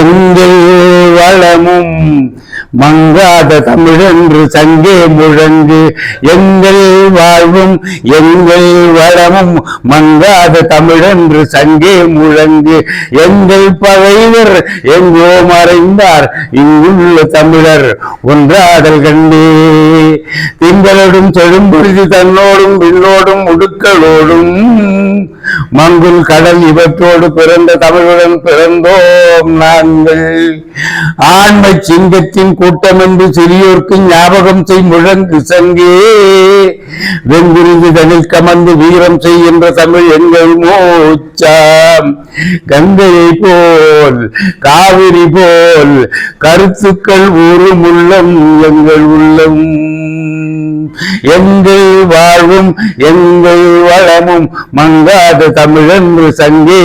எங்கள் வளமும் மங்காத தமிழென்று சங்கே முழங்கு. எங்கள் வாழ்வும் எங்கள் வளமும் மங்காத தமிழென்று சங்கே முழங்கு. எங்கள் பகைவர் எங்கோ மறைந்தார் இங்குள்ள தமிழர் ஒன்றாதல் கண்டே. திங்களோடும் செழும்பொழுது தன்னோடும் விண்ணோடும் உடுக்களோடும் மங்குல் கடல் இவற்றோடு பிறந்த தமிழுடன் பிறந்தோம் நாங்கள். ஆண்மை சிங்கத்தின் கூட்டம் என்று சிறியோர்க்கு ஞாபகம் செய் முழங்கு சங்கே வெங்குருதி தனில் கமந்து வீரம் செய்கின்ற தமிழ் எங்கள் மூச்சாம். கங்கையை போல் காவிரி போல் கருத்துக்கள் ஊறும் உள்ளம் எங்கள் உள்ளம். எங்கள் வாழ்வும் எங்கள் வளமும் மங்காத தமிழென்று சங்கே.